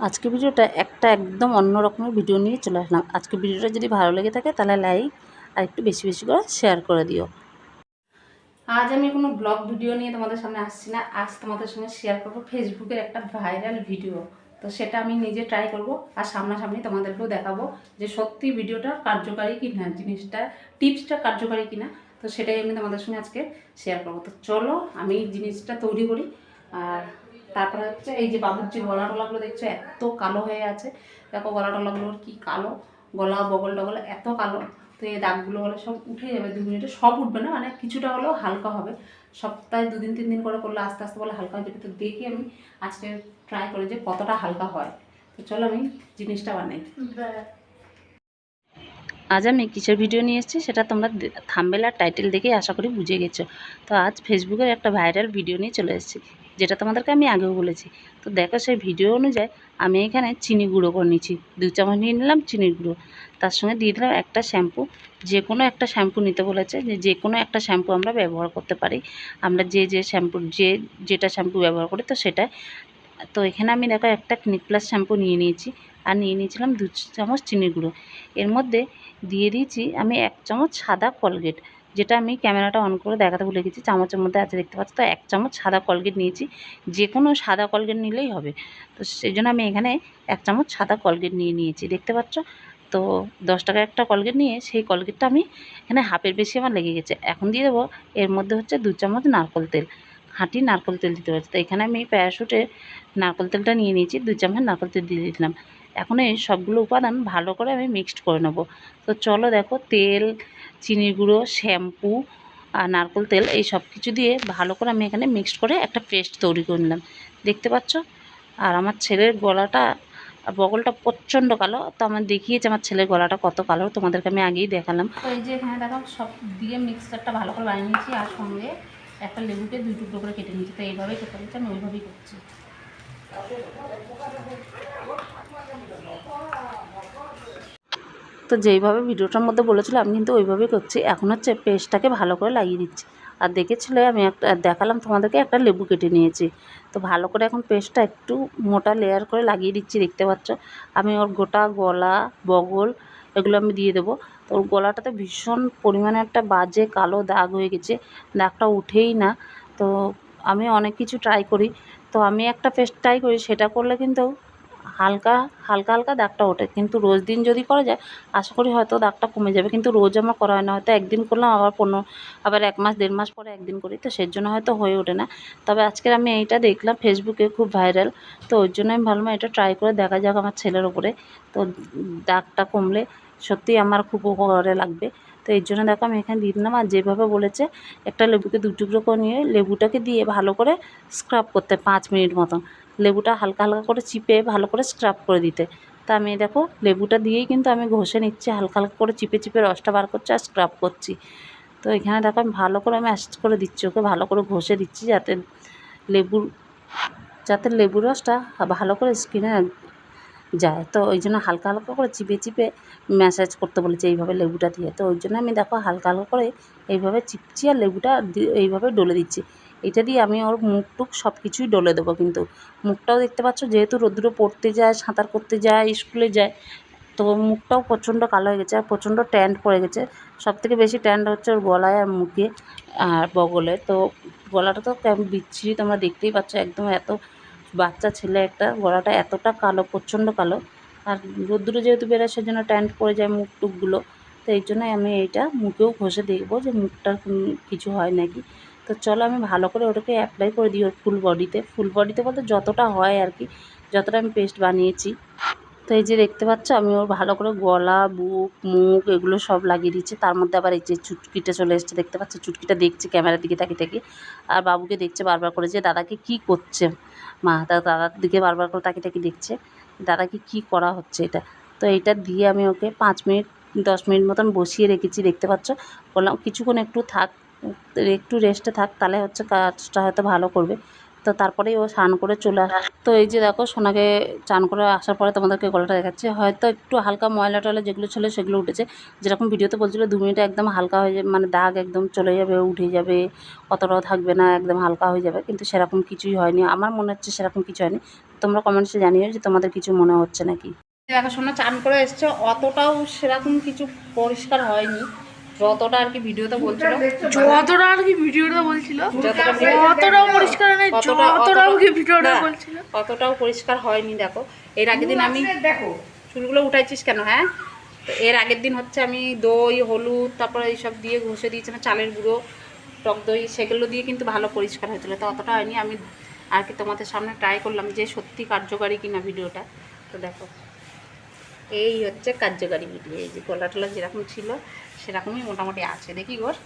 আজকে ভিডিওটা একটা একদম অন্য রকমের ভিডিও নিয়ে চলে আসলাম। আজকে ভিডিওটা যদি ভালো লেগে থাকে তাহলে লাইক আর একটু বেশি বেশি করে শেয়ার করে দিও। আজ আমি কোনো ব্লগ ভিডিও নিয়ে তোমাদের সামনে আসছি না। আজ তোমাদের সঙ্গে শেয়ার করব ফেসবুকের একটা ভাইরাল ভিডিও তো সেটা আমি নিজে ট্রাই করব আর সামনাসামনি তোমাদেরকেও দেখাবো যে সত্যি ভিডিওটা কার্যকারী কি না জিনিসটা টিপসটা কার্যকারী কি না তো সেটাই আমি তোমাদের সঙ্গে আজকে শেয়ার করব। তো চলো আমি জিনিসটা তৈরি করি আর তারপরে হচ্ছে এই যে বাবুর যে গলা টলাগুলো দেখছ, এত কালো হয়ে আছে। দেখো গলা টলাগুলোর কি কালো, গলা, বগল টগল এত কালো। তো এই দাগগুলো হলে সব উঠে যাবে দু মিনিটে, সব উঠবে না মানে কিছুটা হলেও হালকা হবে। সপ্তাহে দুদিন, তিন দিন করে করলে আস্তে আস্তে বলে হালকা হয়ে যাবে। তো দেখি আমি আজকে ট্রাই করি যে কতটা হালকা হয়। তো চলো আমি জিনিসটা বানাই। আজ আমি কিসের ভিডিও নিয়ে এসেছি সেটা তোমরা থাম্বেল আর টাইটেল দেখেই আশা করি বুঝে গেছো। তো আজ ফেসবুকের একটা ভাইরাল ভিডিও নিয়ে চলে এসেছি। যেটা তোমাদেরকে আমি আগেও বলেছি। তো দেখো সেই ভিডিও অনুযায়ী আমি এখানে চিনি গুঁড়ো করে নিচ্ছি দু চামচ নিয়ে নিলাম চিনির গুঁড়ো। তার সঙ্গে দিয়ে দিলাম একটা শ্যাম্পু যে কোনো একটা শ্যাম্পু নিতে বলেছে যে যে কোনো একটা শ্যাম্পু আমরা ব্যবহার করতে পারি। আমরা যে যে শ্যাম্পু যে যেটা শ্যাম্পু ব্যবহার করি তো সেটা তো এখানে আমি দেখো একটা ক্লিনিক প্লাস শ্যাম্পু নিয়ে নিয়েছি। আর নিয়ে নিয়েছিলাম দু চামচ চিনির গুঁড়ো। এর মধ্যে দিয়ে দিয়েছি আমি এক চামচ সাদা কলগেট যেটা আমি ক্যামেরাটা অন করে দেখাতে ভুলে গেছি, চামচের মধ্যে আছে দেখতে পাচ্ছ তো, এক চামচ সাদা কলগেট নিয়েছি যে কোনো সাদা কলগেট নিলেই হবে। তো সেই জন্য আমি এখানে এক চামচ সাদা কলগেট নিয়ে নিয়েছি, দেখতে পাচ্ছ? তো দশ টাকার একটা কলগেট নিয়ে সেই কলগেটটা আমি এখানে হাফের বেশি আমার লেগে গেছে। এখন দিয়ে দেবো, এর মধ্যে হচ্ছে দু চামচ নারকল তেল, খাঁটি নারকল তেল দিতে পারছি তো এখানে আমি প্যারাশুটে নারকল তেলটা নিয়ে নিয়েছি, দু চামচ নারকল তেল দিয়ে দিলাম। এখন এই সবগুলো উপাদান ভালো করে আমি মিক্সড করে নেব। তো চলো দেখো, তেল চিনির গুঁড়ো, শ্যাম্পু আর নারকল তেল এই সব কিছু দিয়ে ভালো করে আমি এখানে মিক্সড করে একটা পেস্ট তৈরি করে নিলাম। দেখতে পাচ্ছ? আর আমার ছেলের গলাটা, বগলটা প্রচণ্ড কালো। তো আমার দেখিয়েছে আমার ছেলের গলাটা কত কালো, তোমাদেরকে আমি আগেই দেখালাম। তো এই যে এখানে দেখো, সব দিয়ে মিক্সচারটা ভালো করে বানিয়ে নিয়েছি আর সঙ্গে একটা লেবুকে দুই টুকরো করে কেটে নিয়েছি। তো এইভাবেই খেতে হচ্ছে আমি ওইভাবেই করছি। তো যেইভাবে ভিডিওটার মধ্যে বলেছিল, আমি কিন্তু ওইভাবেই করছি। এখন হচ্ছে পেস্টটাকে ভালো করে লাগিয়ে দিচ্ছি আর দেখেছিলে, আমি একটা দেখালাম তোমাদেরকে, একটা লেবু কেটে নিয়েছি। তো ভালো করে এখন পেস্টটা একটু মোটা লেয়ার করে লাগিয়ে দিচ্ছি, দেখতে পাচ্ছ? আমি ওর গোটা গলা, বগল, এগুলো আমি দিয়ে দেবো। তো ওর গলাটাতে ভীষণ পরিমাণে একটা বাজে কালো দাগ হয়ে গেছে, দাগটা উঠেই না। তো আমি অনেক কিছু ট্রাই করি। তো আমি একটা পেস্ট ট্রাই করি, সেটা করলে কিন্তু হালকা হালকা হালকা দাগটা ওঠে। কিন্তু রোজ দিন যদি করা যায়, আশা করি হয়তো দাগটা কমে যাবে। কিন্তু রোজ আমার করা হয় না। হয়তো একদিন করলাম, আবার পনেরো, আবার এক মাস, দেড় মাস পরে একদিন করি। তো সেই জন্য হয়তো হয়ে ওঠে না। তবে আজকের আমি এইটা দেখলাম ফেসবুকে খুব ভাইরাল তো ওই জন্য আমি ভাবলাম এটা ট্রাই করে দেখা যাক আমার ছেলের ওপরে তো দাগটা কমলে সত্যিই আমার খুব উপকারে লাগবে। তো এর জন্য দেখো আমি এখানে দিয়ে দিলাম। আর যেভাবে বলেছে, একটা লেবুকে দু টুকরো করে নিয়ে লেবুটাকে দিয়ে ভালো করে স্ক্রাব করতে পাঁচ মিনিট মতন। লেবুটা হালকা হালকা করে চিপে ভালো করে স্ক্রাব করে দিতে। তা আমি দেখো লেবুটা দিয়েই কিন্তু আমি ঘষে নিচ্ছি, হালকা হালকা করে চিপে চিপে রসটা বার করছি আর স্ক্রাব করছি। তো এখানে দেখো আমি ভালো করে ম্যাশ করে দিচ্ছি ওকে, ভালো করে ঘষে দিচ্ছি যাতে লেবুর যাতে লেবুর রসটা ভালো করে স্কিনে যায়। তো ওই জন্য হালকা হালকা করে চিপে চিপে ম্যাসাজ করতে বলেছে এইভাবে লেবুটা দিয়ে। তো ওই জন্য আমি দেখো হালকা হালকা করে এইভাবে চিপছি আর লেবুটা এইভাবে ডলে দিচ্ছি। এটা দিয়ে আমি ওর মুখ টুক সব কিছুই ডলে দেবো কিন্তু। মুখটাও দেখতে পাচ্ছ, যেহেতু রোদ্দুরে পড়তে যায়, সাঁতার করতে যায়, স্কুলে যায়, তো মুখটাও প্রচণ্ড কালো হয়ে গেছে আর প্রচণ্ড ট্যান্ট পড়ে গেছে। সব থেকে বেশি ট্যান্ট হচ্ছে ওর গলায় আর মুখে আর বগলে। তো গলাটা তো কেমন বিচ্ছিরি তোমরা দেখতেই পাচ্ছ, একদম এত বাচ্চা ছেলে একটা, গলাটা এতটা কালো, প্রচণ্ড কালো। আর রোদ্দুরে যেহেতু বেরোয়, সেজন্য ট্যান্ট পড়ে যায় মুখ টুকগুলো তো এই জন্যই আমি এইটা মুখেও ঘষে দেখব যে মুখটার কিছু হয় নাকি। তো চলো আমি ভালো করে ওটাকে অ্যাপ্লাই করে দিই ওর ফুল বডিতে ফুল বডিতে বলতে যতটা হয় আর কি, যতটা আমি পেস্ট বানিয়েছি। তো এই যে দেখতে পাচ্ছ, আমি ওর ভালো করে গলা, বুক, মুখ এগুলো সব লাগিয়ে দিচ্ছি তার মধ্যে আবার এই যে চুটকিটা চলে এসছে, দেখতে পাচ্ছ? চুটকিটা দেখছে ক্যামেরার দিকে তাকিয়ে তাকিয়ে আর বাবুকে দেখছে বারবার করে যে, দাদাকে কি করছে? মা দাদার দিকে বারবার করে তাকিয়ে তাকিয়ে দেখছে। দাদাকে কি করা হচ্ছে এটা? তো এইটা দিয়ে আমি ওকে পাঁচ মিনিট, দশ মিনিট মতন বসিয়ে রেখেছি, দেখতে পাচ্ছ? বললাম, কিছুক্ষণ একটু থাক একটু রেস্টে থাক, তাহলে হচ্ছে কাজটা হয়তো ভালো করবে। তো তারপরেই ও স্নান করে চলে আস, তো এই যে দেখো, সোনাকে চান করে আসার পরে তোমাদেরকে গলাটা দেখাচ্ছে। হয়তো একটু হালকা ময়লা টয়লা যেগুলো ছিল সেগুলো উঠেছে। যেরকম ভিডিওতে বলছিলো, দু মিনিটে একদম হালকা হয়ে যাবে মানে দাগ একদম চলে যাবে, উঠে যাবে, অতটাও থাকবে না, একদম হালকা হয়ে যাবে। কিন্তু সেরকম কিছুই হয়নি। আমার মনে হচ্ছে সেরকম কিছু হয়নি। তোমরা কমেন্টসে জানিও যে তোমাদের কিছু মনে হচ্ছে নাকি। দেখাশোনা চান করে এসছে, অতটাও সেরকম কিছু পরিষ্কার হয়নি। যতটা আর কি ভিডিওতে বলছিল। যতটা আর কি ভিডিওটা বলছিল যতটা অতটাও পরিষ্কার নেই যতটাও কি ভিডিওটা বলছিল। অতটাও পরিষ্কার হয়নি দেখো। এর আগের দিন আমি দেখো। চুলগুলো উঠাইছিস কেন হ্যাঁ? তো এর আগের দিন হচ্ছে আমি দই হলুদ তারপরে এইসব দিয়ে ঘষে দিয়েছিলাম চালের গুঁড়ো টক দই সেগুলো দিয়ে কিন্তু ভালো পরিষ্কার হয়েছিল। তো অতটা হয়নি আমি আর কি তোমাদের সামনে ট্রাই করলাম যে সত্যি কার্যকারী কিনা ভিডিওটা তো দেখো। এই হচ্ছে কার্যকারী ভিডিও এই যে কলা টলা যেরকম ছিল সেরকমই মোটামুটি আছে দেখি গোর